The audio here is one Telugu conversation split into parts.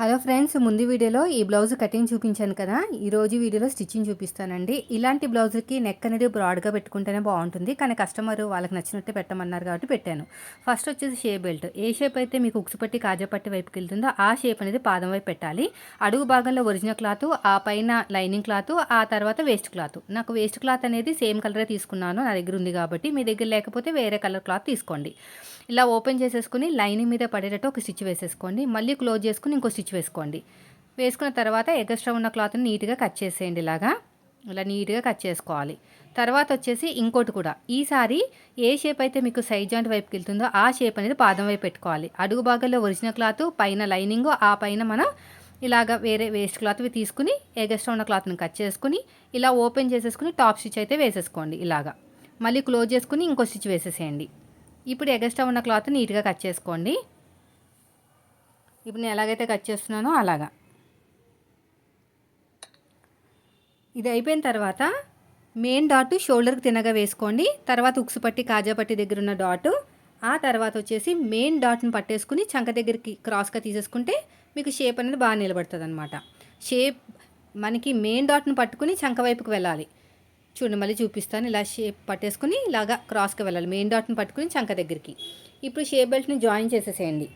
హలో ఫ్రెండ్స్ ముందు వీడియోలో ఈ బ్లౌజ్ కటింగ్ చూపించాను కదా. ఈ రోజు వీడియోలో స్టిచ్చింగ్ చూపిస్తానండి. ఇలాంటి బ్లౌజ్కి నెక్ అనేది బ్రాడ్గా పెట్టుకుంటేనే బాగుంటుంది. కానీ కస్టమర్ వాళ్ళకి నచ్చినట్టే పెట్టమన్నారు కాబట్టి పెట్టాను. ఫస్ట్ వచ్చేసి షేప్ బెల్ట్ ఏ షేప్ అయితే మీకు ఉక్సు పట్టి కాజా పట్టి వైపుకి వెళ్తుందో ఆ షేప్ అనేది పాదం వైపు పెట్టాలి. అడుగు భాగంలో ఒరిజినల్ క్లాత్ ఆ పైన లైనింగ్ క్లాత్ ఆ తర్వాత వేస్ట్ క్లాత్ నాకు వేస్ట్ క్లాత్ అనేది సేమ్ కలరే తీసుకున్నాను. నా దగ్గర ఉంది కాబట్టి మీ దగ్గర లేకపోతే వేరే కలర్ క్లాత్ తీసుకోండి. ఇలా ఓపెన్ చేసేసుకుని లైనింగ్ మీద పడేటట్టు ఒక స్టిచ్ వేసేసుకోండి. మళ్ళీ క్లోజ్ చేసుకుని ఇంకో స్టిచ్ వేసుకోండి. వేసుకున్న తర్వాత ఎగస్ట్రా ఉన్న క్లాత్ని నీట్గా కట్ చేసేయండి ఇలాగా. ఇలా నీట్గా కట్ చేసుకోవాలి. తర్వాత వచ్చేసి ఇంకోటి కూడా. ఈసారి ఏ షేప్ అయితే మీకు సైజ్ జాయింట్ వైపుకి వెళ్తుందో ఆ షేప్ అనేది పాదం వైపు పెట్టుకోవాలి. అడుగు భాగంలో ఒరిజినల్ క్లాత్ పైన లైనింగ్ ఆ పైన మనం ఇలాగ వేరే వేస్ట్ క్లాత్ తీసుకుని ఎగస్ట్రా ఉన్న క్లాత్ని కట్ చేసుకుని ఇలా ఓపెన్ చేసేసుకుని టాప్ స్టిచ్ అయితే వేసేసుకోండి ఇలాగా. మళ్ళీ క్లోజ్ చేసుకుని ఇంకో స్టిచ్ వేసేసేయండి. ఇప్పుడు ఎగస్ట్రా ఉన్న క్లాత్ నీట్గా కట్ చేసుకోండి. ఇప్పుడు నేను ఎలాగైతే కట్ చేస్తున్నానో అలాగా. ఇది అయిపోయిన తర్వాత మెయిన్ డాట్ షోల్డర్కి తినగా వేసుకోండి. తర్వాత ఉక్సు పట్టి కాజా పట్టి దగ్గర ఉన్న డాట్. ఆ తర్వాత వచ్చేసి మెయిన్ డాట్ని పట్టేసుకుని చంక దగ్గరికి క్రాస్గా తీసేసుకుంటే మీకు షేప్ అనేది బాగా నిలబడుతుంది అనమాట షేప్ మనకి మెయిన్ డాట్ని పట్టుకుని చంక వైపుకి వెళ్ళాలి. చూడండి మళ్ళీ చూపిస్తాను. ఇలా షేప్ పట్టేసుకుని ఇలాగా క్రాస్గా వెళ్ళాలి. మెయిన్ డాట్ని పట్టుకుని చంక దగ్గరికి. ఇప్పుడు షేప్ బెల్ట్ని జాయిన్ చేసేసేయండి.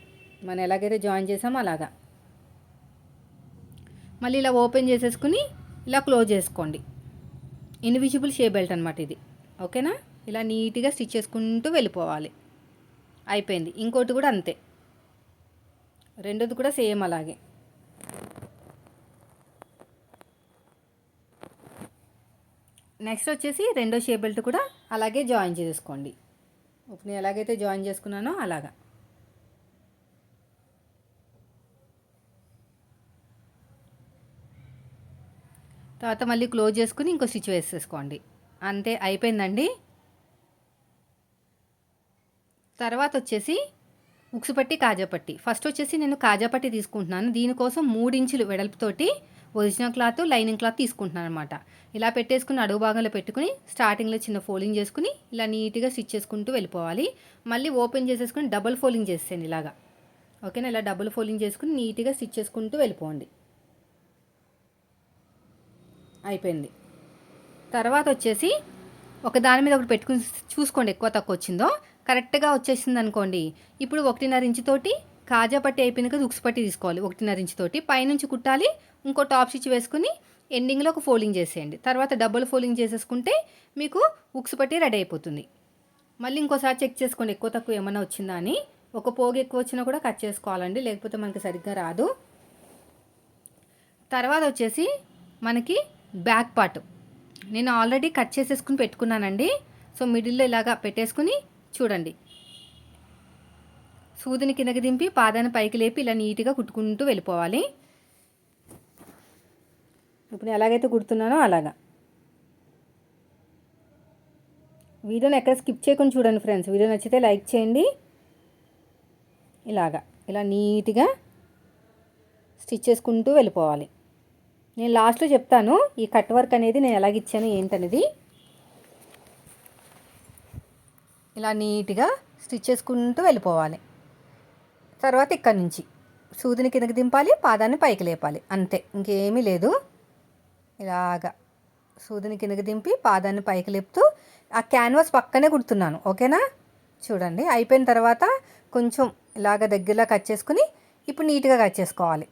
మనం ఎలాగైతే జాయిన్ చేసామో అలాగా. మళ్ళీ ఇలా ఓపెన్ చేసేసుకుని ఇలా క్లోజ్ చేసుకోండి. ఇన్విజిబుల్ షేప్ బెల్ట్ అనమాట ఇది. ఓకేనా ఇలా నీట్గా స్టిచ్ చేసుకుంటూ వెళ్ళిపోవాలి. అయిపోయింది. ఇంకోటి కూడా అంతే. రెండోది కూడా సేమ్ అలాగే. నెక్స్ట్ వచ్చేసి రెండో షే బెల్ట్ కూడా అలాగే జాయిన్ చేసుకోండి ఇప్పుడు నేను ఎలాగైతే జాయిన్ చేసుకున్నానో అలాగా. తర్వాత మళ్ళీ క్లోజ్ చేసుకుని ఇంకో స్టిచ్ వేసేసుకోండి. అంతే అయిపోయిందండి. తర్వాత వచ్చేసి ఉక్సుపట్టి పట్టి ఫస్ట్ వచ్చేసి నేను కాజాపట్టి తీసుకుంటున్నాను. దీనికోసం మూడు ఇంచులు వెడల్పుతోటి ఒరిజినల్ క్లాత్ లైనింగ్ క్లాత్ తీసుకుంటున్నాను అనమాట ఇలా పెట్టేసుకుని అడుగు భాగంలో పెట్టుకుని స్టార్టింగ్లో చిన్న ఫోల్డింగ్ చేసుకుని ఇలా నీట్గా స్టిచ్ చేసుకుంటూ వెళ్ళిపోవాలి. మళ్ళీ ఓపెన్ చేసేసుకుని డబుల్ ఫోల్డింగ్ చేసేయండి ఇలాగా. ఓకేనా? ఇలా డబుల్ ఫోల్డింగ్ చేసుకుని నీట్గా స్టిచ్ చేసుకుంటూ వెళ్ళిపోండి. అయిపోయింది. తర్వాత వచ్చేసి ఒక దాని మీద ఒకటి పెట్టుకుని చూసుకోండి ఎక్కువ తక్కువ వచ్చిందో. కరెక్ట్గా వచ్చేసింది అనుకోండి ఇప్పుడు ఒకటిన్నర ఇంచుతోటి కాజా పట్టి అయిపోయినాక దుక్స్ పట్టి తీసుకోవాలి ఒకటిన్నర ఇంచుతోటి పైనుంచి కుట్టాలి ఇంకో టాప్ స్టిచ్ వేసుకుని ఎండింగ్లో ఒక ఫోల్డింగ్ చేసేయండి. తర్వాత డబుల్ ఫోల్డింగ్ చేసేసుకుంటే మీకు ఉక్స్ పట్టి రెడీ అయిపోతుంది. మళ్ళీ ఇంకోసారి చెక్ చేసుకోండి ఎక్కువ తక్కువ ఏమైనా వచ్చిందా అని. ఒక పోగు ఎక్కువ వచ్చినా కూడా కట్ చేసుకోవాలండి లేకపోతే మనకి సరిగ్గా రాదు. తర్వాత వచ్చేసి మనకి బ్యాక్ పార్ట్. నేను ఆల్రెడీ కట్ చేసేసుకుని పెట్టుకున్నానండి. సో మిడిల్లో ఇలాగా పెట్టేసుకుని చూడండి. సూదిని కిందకి దింపి పాదాన్ని పైకి లేపి ఇలా నీట్గా కుట్టుకుంటూ వెళ్ళిపోవాలి. ఇప్పుడు ఎలాగైతే కుడుతున్నానో అలాగా. వీడియోని ఎక్కడ స్కిప్ చేయకుండా చూడండి ఫ్రెండ్స్. వీడియో నచ్చితే లైక్ చేయండి. ఇలాగా. ఇలా నీట్గా స్టిచ్ చేసుకుంటూ వెళ్ళిపోవాలి. నేను లాస్ట్లో చెప్తాను ఈ కట్ వర్క్ అనేది నేను ఎలాగ ఇచ్చాను ఏంటనేది. ఇలా నీట్గా స్టిచ్ చేసుకుంటూ వెళ్ళిపోవాలి. తర్వాత ఇక్కడి నుంచి. సూదిని కిందకి దింపాలి పాదాన్ని పైకి లేపాలి. అంతే ఇంకేమీ లేదు. ఇలాగా. సూదిని కిందకి దింపి పాదాన్ని పైకి లేపుతూ ఆ క్యాన్వాస్ పక్కనే కుడుతున్నాను ఓకేనా? చూడండి అయిపోయిన తర్వాత కొంచెం ఇలాగ దగ్గరలో కట్ చేసుకుని ఇప్పుడు నీట్గా కట్ చేసుకోవాలి.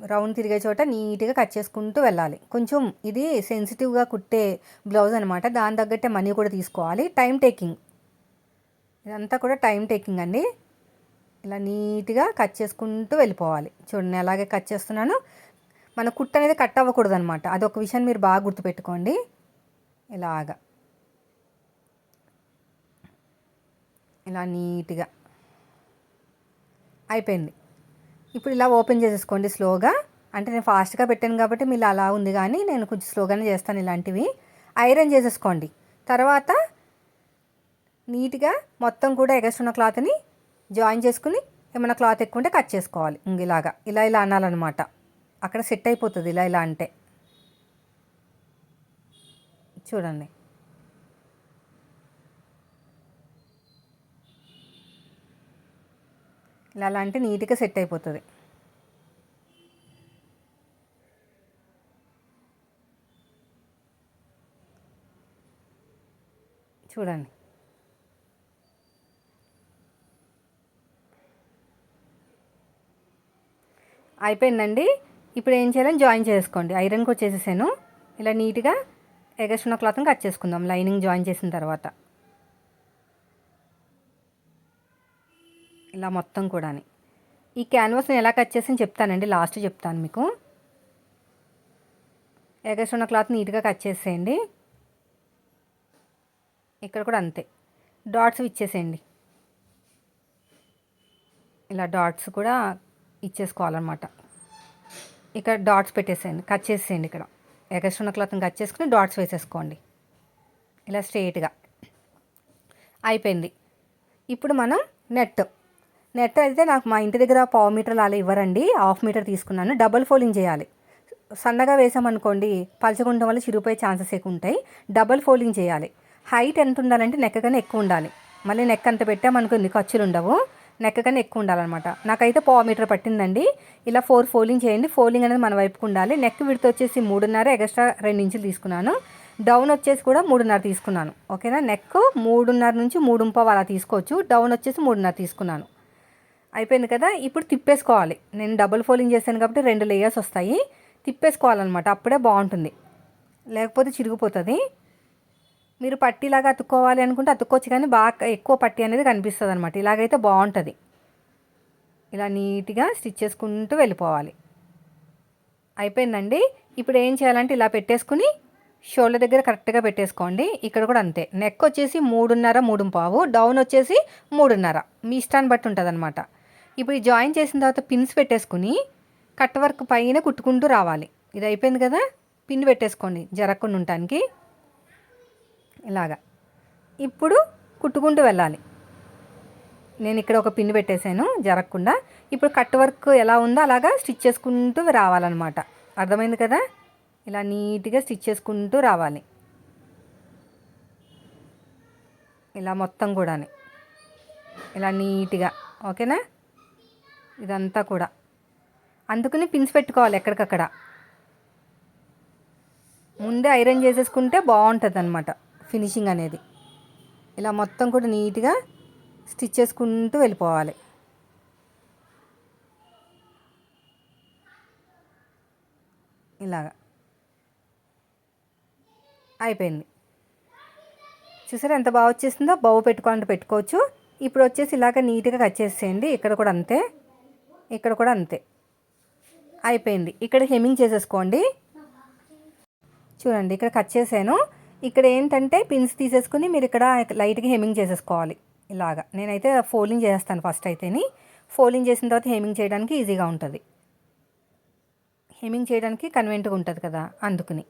రౌండ్ తిరిగే చోట నీట్గా కట్ చేసుకుంటూ వెళ్ళాలి. కొంచెం ఇది సెన్సిటివ్గా కుట్టే బ్లౌజ్ అనమాట దాని తగ్గట్టే మనీ కూడా తీసుకోవాలి. Time taking. ఇదంతా కూడా టైం టేకింగ్ అండి. ఇలా నీట్గా కట్ చేసుకుంటూ వెళ్ళిపోవాలి. చూడండి అలాగే కట్ చేస్తున్నాను. మన కుట్టు అనేది కట్ అవ్వకూడదు అనమాట అదొక విషయం మీరు బాగా గుర్తుపెట్టుకోండి. ఇలాగా. ఇలా నీట్గా. అయిపోయింది. ఇప్పుడు ఇలా ఓపెన్ చేసేసుకోండి స్లోగా. అంటే నేను ఫాస్ట్గా పెట్టాను కాబట్టి మీరు అలా ఉంది కానీ నేను కొంచెం స్లోగానే చేస్తాను ఇలాంటివి. ఐరన్ చేసేసుకోండి. తర్వాత నీట్గా మొత్తం కూడా ఎగస్ట్రున్న క్లాత్ని జాయిన్ చేసుకుని ఏమైనా క్లాత్ ఎక్కువ ఉంటే కట్ చేసుకోవాలి. ఇలాగా. ఇలా ఇలా అనాలన్నమాట. అక్కడ సెట్ అయిపోతుంది ఇలా ఇలా అంటే. చూడండి. ఇలా అలా అంటే నీట్గా సెట్ అయిపోతుంది. చూడండి. అయిపోయిందండి. ఇప్పుడు ఏం చేయాలని జాయిన్ చేసుకోండి. ఐరన్కి వచ్చేసేసాను ఇలా నీట్గా ఎగస్ట్రున్న క్లాత్ని కట్ చేసుకుందాం. లైనింగ్ జాయిన్ చేసిన తర్వాత. ఇలా మొత్తం కూడా ఈ క్యాన్వాస్ని ఎలా కట్ చేసి చెప్తానండి. లాస్ట్ చెప్తాను మీకు. ఎగస్ట్రున్న క్లాత్ నీట్గా కట్ చేసేయండి. ఇక్కడ కూడా అంతే. డాట్స్ ఇచ్చేసేయండి. ఇలా డాట్స్ కూడా ఇచ్చేసుకోవాలన్నమాట. ఇక్కడ డాట్స్ పెట్టేసేయండి కట్ చేసేయండి ఇక్కడ. ఎగస్ట్రున్న క్లాత్ని కట్ చేసుకుని డాట్స్ వేసేసుకోండి. ఇలా స్ట్రెయిట్గా అయిపోయింది. ఇప్పుడు మనం నెట్ నెట్ అయితే నాకు మా ఇంటి దగ్గర పావు మీటర్లు అలా ఇవ్వరండి. హాఫ్ మీటర్ తీసుకున్నాను. డబల్ ఫోల్డింగ్ చేయాలి. సన్నగా వేసామనుకోండి పలచగుండడం వల్ల చిరిగిపోయే ఛాన్సెస్ ఎక్కువ ఉంటాయి. డబల్ ఫోల్డింగ్ చేయాలి. హైట్ ఎంత ఉండాలంటే నెక్క కన్నా ఎక్కువ ఉండాలి. మళ్ళీ నెక్ అంత పెట్టామనుకోండి ఖర్చులు ఉండవు. నెక్క కన్నా ఎక్కువ ఉండాలన్నమాట. నాకైతే పావు మీటర్ పట్టిందండి. ఇలా ఫోర్ ఫోల్డింగ్ చేయండి. ఫోల్డింగ్ అనేది మన వైపుకు ఉండాలి. నెక్ విడత వచ్చేసి మూడున్నర ఎక్స్ట్రా రెండు ఇంచులు తీసుకున్నాను. డౌన్ వచ్చేసి కూడా మూడున్నర తీసుకున్నాను. ఓకేనా? నెక్ మూడున్నర నుంచి మూడు అలా తీసుకోవచ్చు. డౌన్ వచ్చేసి మూడున్నర తీసుకున్నాను. అయిపోయింది కదా? ఇప్పుడు తిప్పేసుకోవాలి. నేను డబుల్ ఫోల్డింగ్ చేశాను కాబట్టి రెండు లేయర్స్ వస్తాయి. తిప్పేసుకోవాలన్నమాట. అప్పుడే బాగుంటుంది. లేకపోతే చిరిగిపోతుంది. మీరు పట్టిలాగా అతుక్కోవాలి అనుకుంటే అతుక్కోవచ్చు కానీ బాగా ఎక్కువ పట్టి అనేది కనిపిస్తుంది అనమాట ఇలాగైతే బాగుంటుంది. ఇలా నీట్గా స్టిచ్ చేసుకుంటూ వెళ్ళిపోవాలి. అయిపోయిందండి. ఇప్పుడు ఏం చేయాలంటే ఇలా పెట్టేసుకుని షోల్డర్ దగ్గర కరెక్ట్గా పెట్టేసుకోండి. ఇక్కడ కూడా అంతే. నెక్ వచ్చేసి మూడున్నర మూడు పావు డౌన్ వచ్చేసి మూడున్నర. మీ ఇష్టాన్ని బట్టి ఉంటుంది అనమాట ఇప్పుడు జాయిన్ చేసిన తర్వాత పిన్స్ పెట్టేసుకుని కట్ వర్క్ పైన కుట్టుకుంటూ రావాలి. ఇది అయిపోయింది కదా? పిన్ పెట్టేసుకోండి. జరగకుండా ఉండటానికి. ఇలాగా. ఇప్పుడు కుట్టుకుంటూ వెళ్ళాలి. నేను ఇక్కడ ఒక పిన్ పెట్టేశాను జరగకుండా. ఇప్పుడు కట్ వర్క్ ఎలా ఉందో అలాగా స్టిచ్ చేసుకుంటూ రావాలన్నమాట. అర్థమైంది కదా? ఇలా నీట్గా స్టిచ్ చేసుకుంటూ రావాలి. ఇలా మొత్తం కూడా ఇలా నీట్గా ఓకేనా? ఇదంతా కూడా. అందుకని పిన్స్ పెట్టుకోవాలి ఎక్కడికక్కడ. ముందే ఐరన్ చేసేసుకుంటే బాగుంటుంది అనమాట ఫినిషింగ్ అనేది. ఇలా మొత్తం కూడా నీట్గా స్టిచ్ చేసుకుంటూ వెళ్ళిపోవాలి. ఇలాగా. అయిపోయింది. చూసారా ఎంత బాగా వచ్చేసిందో? బౌ పెట్టుకోవాలంటే పెట్టుకోవచ్చు. ఇప్పుడు వచ్చేసి ఇలాగ నీట్గా కట్ చేసేయండి. ఇక్కడ కూడా అంతే. ఇక్కడ కూడా అంతే. అయిపోయింది. ఇక్కడ హెమ్మింగ్ చేసేసుకోండి. చూడండి ఇక్కడ కట్ చేశాను. ఇక్కడ ఏంటంటే పిన్స్ తీసేసుకుని మీరు ఇక్కడ లైట్గా హెమింగ్ చేసేసుకోవాలి. ఇలాగా. నేనైతే ఫోల్డింగ్ చేస్తాను ఫస్ట్ అయితేని. ఫోల్డింగ్ చేసిన తర్వాత హెమింగ్ చేయడానికి ఈజీగా ఉంటుంది. హెమింగ్ చేయడానికి కన్వెంట్గా ఉంటుంది కదా అందుకుని.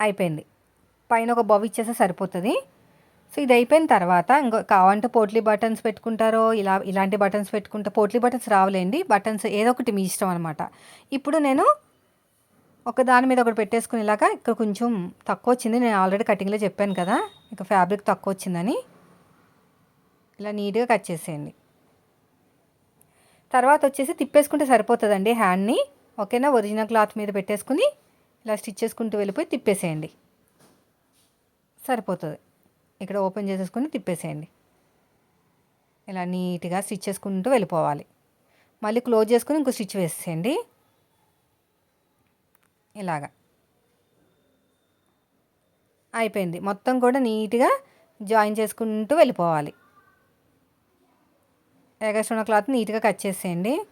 అయిపోయింది. పైన ఒక బవ్ ఇచ్చేస్తే సరిపోతుంది. సో ఇది అయిపోయిన తర్వాత ఇంకో కావాలంటే పోట్లీ బటన్స్ పెట్టుకుంటారో ఇలా ఇలాంటి బటన్స్ పెట్టుకుంటే పోట్లీ బటన్స్ రావలేండి. బటన్స్ ఏదో ఒకటి మీ ఇష్టం అనమాట ఇప్పుడు నేను ఒక దాని మీద ఒకటి పెట్టేసుకునేలాగా ఇక్కడ కొంచెం తక్కువ వచ్చింది నేను ఆల్రెడీ కటింగ్లో చెప్పాను కదా ఇక ఫ్యాబ్రిక్ తక్కువ వచ్చిందని ఇలా నీట్గా కట్ చేసేయండి. తర్వాత వచ్చేసి తిప్పేసుకుంటే సరిపోతుందండి హ్యాండ్ని. ఓకేనా? ఒరిజినల్ క్లాత్ మీద పెట్టేసుకుని ఇలా స్టిచ్ చేసుకుంటూ వెళ్ళిపోయి తిప్పేసేయండి. సరిపోతుంది. ఇక్కడ ఓపెన్ చేసేసుకుని తిప్పేసేయండి. ఇలా నీట్గా స్టిచ్ చేసుకుంటూ వెళ్ళిపోవాలి. మళ్ళీ క్లోజ్ చేసుకుని ఇంకో స్టిచ్ వేసేయండి ఇలాగా. అయిపోయింది. మొత్తం కూడా నీట్గా జాయిన్ చేసుకుంటూ వెళ్ళిపోవాలి. ఎగస్ట్రా క్లాత్ నీట్గా కట్ చేసేయండి.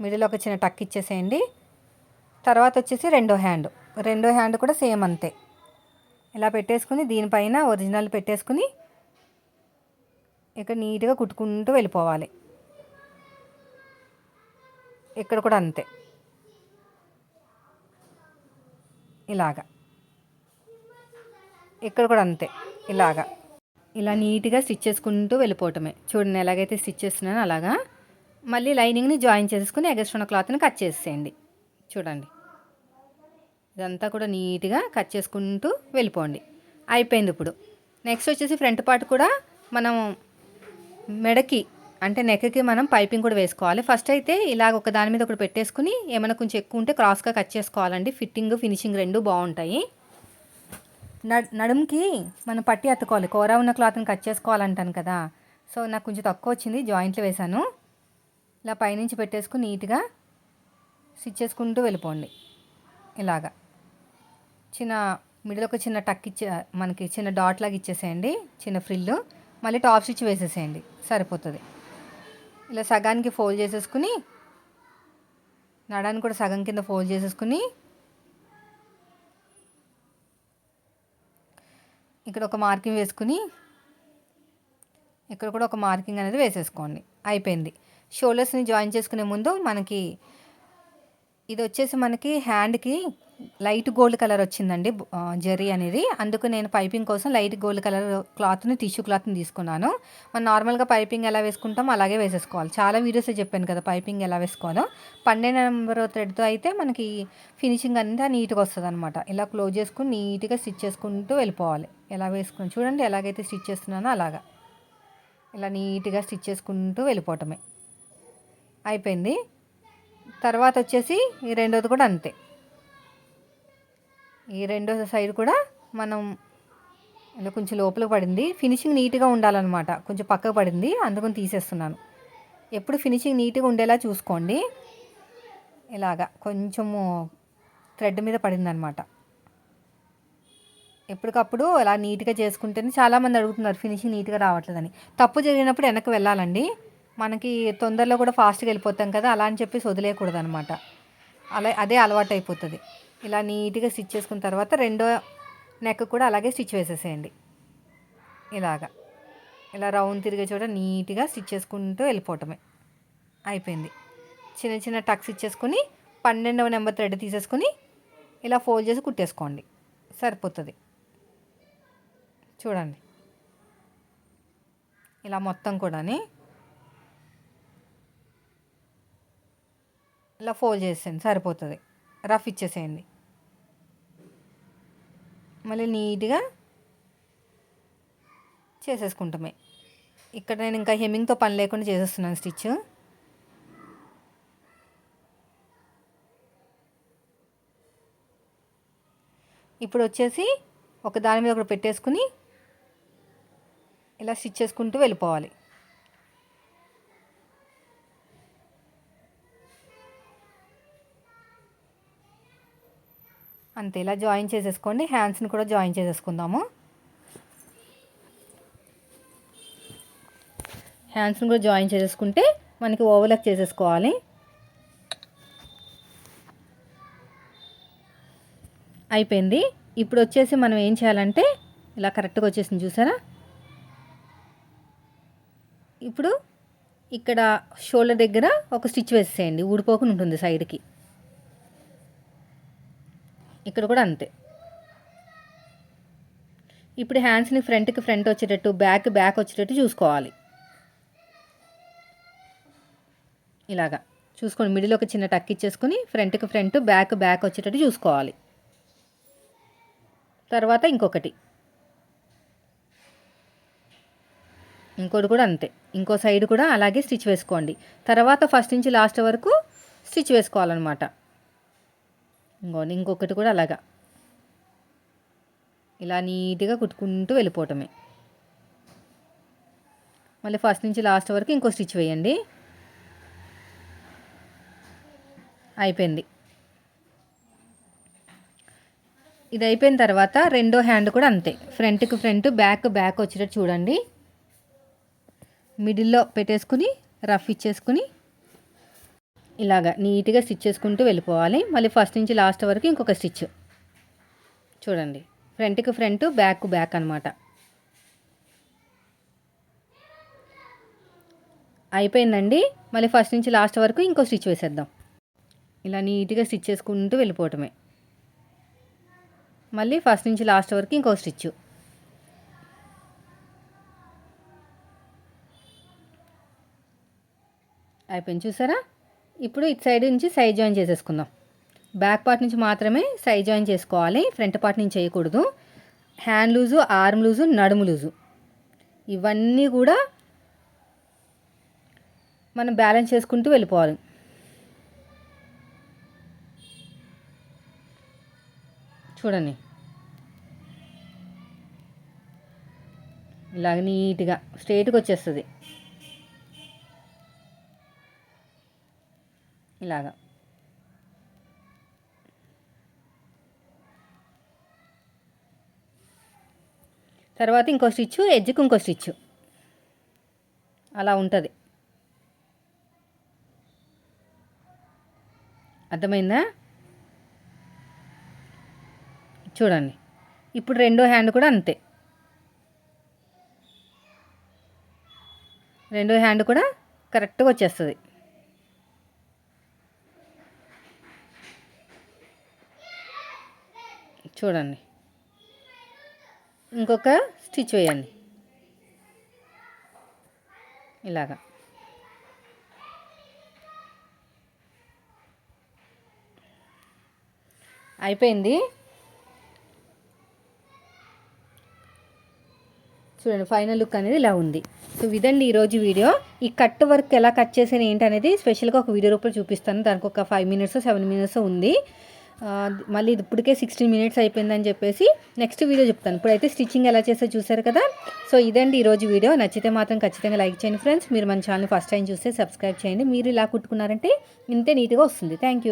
మిడిల్ ఒక చిన్న టక్ ఇచ్చేసేయండి. తర్వాత వచ్చేసి రెండో హ్యాండ్. రెండో హ్యాండ్ కూడా సేమ్ అంతే. ఇలా పెట్టేసుకుని దీనిపైన ఒరిజినల్ పెట్టేసుకుని ఇక్కడ నీట్గా కుట్టుకుంటూ వెళ్ళిపోవాలి. ఇక్కడ కూడా అంతే. ఇలాగా. ఇక్కడ కూడా అంతే ఇలాగా. ఇలా నీట్గా స్టిచ్ చేసుకుంటూ వెళ్ళిపోవటమే. చూడండి ఎలాగైతే స్టిచ్ చేస్తున్నానో అలాగా. మళ్ళీ లైనింగ్ని జాయిన్ చేసుకుని ఎగస్ట్రా క్లాత్ని కట్ చేసేయండి. చూడండి. ఇదంతా కూడా నీట్గా కట్ చేసుకుంటూ వెళ్ళిపోండి. అయిపోయింది ఇప్పుడు. నెక్స్ట్ వచ్చేసి ఫ్రంట్ పార్ట్ కూడా మనం మెడకి అంటే నెక్కి మనం పైపింగ్ కూడా వేసుకోవాలి. ఫస్ట్ అయితే ఇలాగ ఒక దాని మీద ఒకటి పెట్టేసుకుని ఏమైనా కొంచెం ఎక్కువ ఉంటే క్రాస్గా కట్ చేసుకోవాలండి. ఫిట్టింగ్ ఫినిషింగ్ రెండు బాగుంటాయి. నడ్ నడుముకి మనం పట్టి అత్తుకోవాలి కూర ఉన్న క్లాత్ని కట్ చేసుకోవాలంటాను కదా. సో నాకు కొంచెం తక్కువ వచ్చింది. జాయింట్లు వేశాను. ఇలా పైనుంచి పెట్టేసుకుని నీట్గా స్టిచ్ చేసుకుంటూ వెళ్ళిపోండి. ఇలాగా. చిన్న మిడిల్ ఒక చిన్న టక్ ఇచ్చే మనకి చిన్న డాట్ లాగా ఇచ్చేసేయండి. చిన్న ఫ్రిల్లు మళ్ళీ టాప్ స్టిచ్ వేసేసేయండి. సరిపోతుంది. ఇలా సగానికి ఫోల్డ్ చేసేసుకుని నడాన్ని కూడా సగం కింద ఫోల్డ్ చేసేసుకుని ఇక్కడ ఒక మార్కింగ్ వేసుకుని ఇక్కడ కూడా ఒక మార్కింగ్ అనేది వేసేసుకోండి. అయిపోయింది. షోల్డర్స్ని జాయిన్ చేసుకునే ముందు మనకి ఇది వచ్చేసి మనకి హ్యాండ్కి లైట్ గోల్డ్ కలర్ వచ్చిందండి. జరీ అనేది. అందుకు నేను పైపింగ్ కోసం లైట్ గోల్డ్ కలర్ క్లాత్ని టిష్యూ క్లాత్ని తీసుకున్నాను. మనం నార్మల్గా పైపింగ్ ఎలా వేసుకుంటామో అలాగే వేసేసుకోవాలి. చాలా వీడియోస్ చెప్పాను కదా పైపింగ్ ఎలా వేసుకోవాలో. పన్నెండు నెంబర్ థ్రెడ్తో అయితే మనకి ఫినిషింగ్ అంతా నీట్గా వస్తుంది అనమాట ఇలా క్లోజ్ చేసుకుని నీట్గా స్టిచ్ చేసుకుంటూ వెళ్ళిపోవాలి. ఎలా వేసుకుని చూడండి ఎలాగైతే స్టిచ్ చేస్తున్నానో అలాగా. ఇలా నీట్గా స్టిచ్ చేసుకుంటూ వెళ్ళిపోవటమే. అయిపోయింది. తర్వాత వచ్చేసి ఈ రెండోది కూడా అంతే. ఈ రెండో సైడ్ కూడా మనం ఇలా కొంచెం లోపల పడింది. ఫినిషింగ్ నీట్గా ఉండాలన్నమాట. కొంచెం పక్కకు పడింది. అందుకని తీసేస్తున్నాను. ఎప్పుడు ఫినిషింగ్ నీట్గా ఉండేలా చూసుకోండి. ఇలాగా కొంచెము థ్రెడ్ మీద పడిందనమాట ఎప్పటికప్పుడు అలా నీట్గా చేసుకుంటేనే చాలామంది అడుగుతున్నారు ఫినిషింగ్ నీట్గా రావట్లేదని. తప్పు జరిగినప్పుడు వెనక్కి వెళ్ళాలండి. మనకి తొందరలో కూడా ఫాస్ట్గా వెళ్ళిపోతాం కదా అలా అని చెప్పేసి వదిలేయకూడదు అనమాట అలా అదే అలవాటు అయిపోతుంది ఇలా నీట్గా స్టిచ్ చేసుకున్న తర్వాత రెండో నెక్ కూడా అలాగే స్టిచ్ వేసేసేయండి. ఇలాగా. ఇలా రౌండ్ తిరిగే చోట నీట్గా స్టిచ్ చేసుకుంటూ వెళ్ళిపోవటమే. అయిపోయింది. చిన్న చిన్న టక్స్ ఇచ్చేసుకొని పన్నెండవ నెంబర్ థ్రెడ్ తీసేసుకుని ఇలా ఫోల్డ్ చేసి కుట్టేసుకోండి. సరిపోతుంది. చూడండి. ఇలా మొత్తం కూడాని ఇలా ఫోల్డ్ చేసేయండి సరిపోతుంది. రఫ్ ఇచ్చేసేయండి. మళ్ళీ నీట్గా చేసేసుకుంటామే. ఇక్కడ నేను ఇంకా హెమ్మింగ్తో పని లేకుండా చేసేస్తున్నాను స్టిచ్. ఇప్పుడు వచ్చేసి ఒక దాని మీద ఒకటి పెట్టేసుకుని ఇలా స్టిచ్ చేసుకుంటూ వెళ్ళిపోవాలి. అంతే ఇలా జాయిన్ చేసేసుకోండి. హ్యాండ్స్ని కూడా జాయిన్ చేసేసుకుందాము. హ్యాండ్స్ని కూడా జాయిన్ చేసేసుకుంటే మనకి ఓవర్లాక్ చేసేసుకోవాలి. అయిపోయింది. ఇప్పుడు వచ్చేసి మనం ఏం చేయాలంటే ఇలా కరెక్ట్గా వచ్చేసింది చూసారా? ఇప్పుడు ఇక్కడ షోల్డర్ దగ్గర ఒక స్టిచ్ వేసేయండి ఊడిపోకుండా ఉంటుంది సైడ్కి. ఇక్కడ కూడా అంతే. ఇప్పుడు హ్యాండ్స్ని ఫ్రంట్కి ఫ్రంట్ వచ్చేటట్టు బ్యాక్ బ్యాక్ వచ్చేటట్టు చూసుకోవాలి. ఇలాగా. చూసుకోండి మిడిల్ ఒక చిన్న టక్ ఇచ్చేసుకుని ఫ్రంట్కి ఫ్రంట్ బ్యాక్ బ్యాక్ వచ్చేటట్టు చూసుకోవాలి. తర్వాత ఇంకొకటి. ఇంకోటి కూడా అంతే. ఇంకో సైడ్ కూడా అలాగే స్టిచ్ వేసుకోండి. తర్వాత ఫస్ట్ నుంచి లాస్ట్ వరకు స్టిచ్ వేసుకోవాలన్నమాట. ఇంకోండి ఇంకొకటి కూడా అలాగా. ఇలా నీట్గా కుట్టుకుంటూ వెళ్ళిపోవటమే. మళ్ళీ ఫస్ట్ నుంచి లాస్ట్ వరకు ఇంకో స్టిచ్ వేయండి. అయిపోయింది. ఇది అయిపోయిన తర్వాత రెండో హ్యాండ్ కూడా అంతే. ఫ్రంట్కి ఫ్రంట్ బ్యాక్ బ్యాక్ వచ్చేటట్టు చూడండి. మిడిల్లో పెట్టేసుకుని రఫ్ ఇచ్చేసుకుని ఇలాగా నీట్గా స్టిచ్ చేసుకుంటూ వెళ్ళిపోవాలి. మళ్ళీ ఫస్ట్ నుంచి లాస్ట్ వరకు ఇంకొక స్టిచ్. చూడండి. ఫ్రంట్కి ఫ్రంట్ బ్యాక్ బ్యాక్ అనమాట అయిపోయిందండి. మళ్ళీ ఫస్ట్ నుంచి లాస్ట్ వరకు ఇంకో స్టిచ్ వేసేద్దాం. ఇలా నీట్గా స్టిచ్ చేసుకుంటూ వెళ్ళిపోవటమే. మళ్ళీ ఫస్ట్ నుంచి లాస్ట్ వరకు ఇంకో స్టిచ్. అయిపోయింది చూసారా? ఇప్పుడు ఇటు సైడ్ నుంచి సైడ్ జాయిన్ చేసేసుకుందాం. బ్యాక్ పార్ట్ నుంచి మాత్రమే సైడ్ జాయిన్ చేసుకోవాలి. ఫ్రంట్ పార్ట్ నుంచి చేయకూడదు. హ్యాండ్ లూజు ఆర్మ్ లూజు నడుము లూజు. ఇవన్నీ కూడా మనం బ్యాలెన్స్ చేసుకుంటూ వెళ్ళిపోవాలి. చూడండి. ఇలాగ నీట్గా స్ట్రైట్గా వచ్చేస్తుంది. ఇలాగా. తర్వాత ఇంకో స్టిచ్ ఎడ్జ్కి ఇంకో స్టిచ్. అలా ఉంటుంది. అర్థమైందా? చూడండి. ఇప్పుడు రెండో హ్యాండ్ కూడా అంతే. రెండో హ్యాండ్ కూడా కరెక్ట్గా వచ్చేస్తుంది. చూడండి. ఇంకొక స్టిచ్ వేయండి. ఇలాగా. అయిపోయింది. చూడండి ఫైనల్ లుక్ అనేది ఇలా ఉంది. సో ఇదండి ఈరోజు వీడియో. ఈ కట్ వర్క్ ఎలా కట్ చేసాను ఏంటి అనేది స్పెషల్గా ఒక వీడియో రూపంలో చూపిస్తాను. దానికి ఒక ఫైవ్ మినిట్స్ సెవెన్ మినిట్స్ ఉంది. మళ్ళీ ఇది ఇప్పటికే సిక్స్టీన్ మినిట్స్ అయిపోయిందని చెప్పేసి నెక్స్ట్ వీడియో చెప్తాను. ఇప్పుడైతే స్టిచ్చింగ్ ఎలా చేస్తే చూసారు కదా? సో ఇదండి ఈరోజు వీడియో నచ్చితే మాత్రం ఖచ్చితంగా లైక్ చేయండి ఫ్రెండ్స్ మీరు మన ఛానల్ ఫస్ట్ టైం చూస్తే సబ్స్క్రైబ్ చేయండి. మీరు ఇలా కుట్టుకున్నారంటే ఇంతే నీట్గా వస్తుంది. Thank you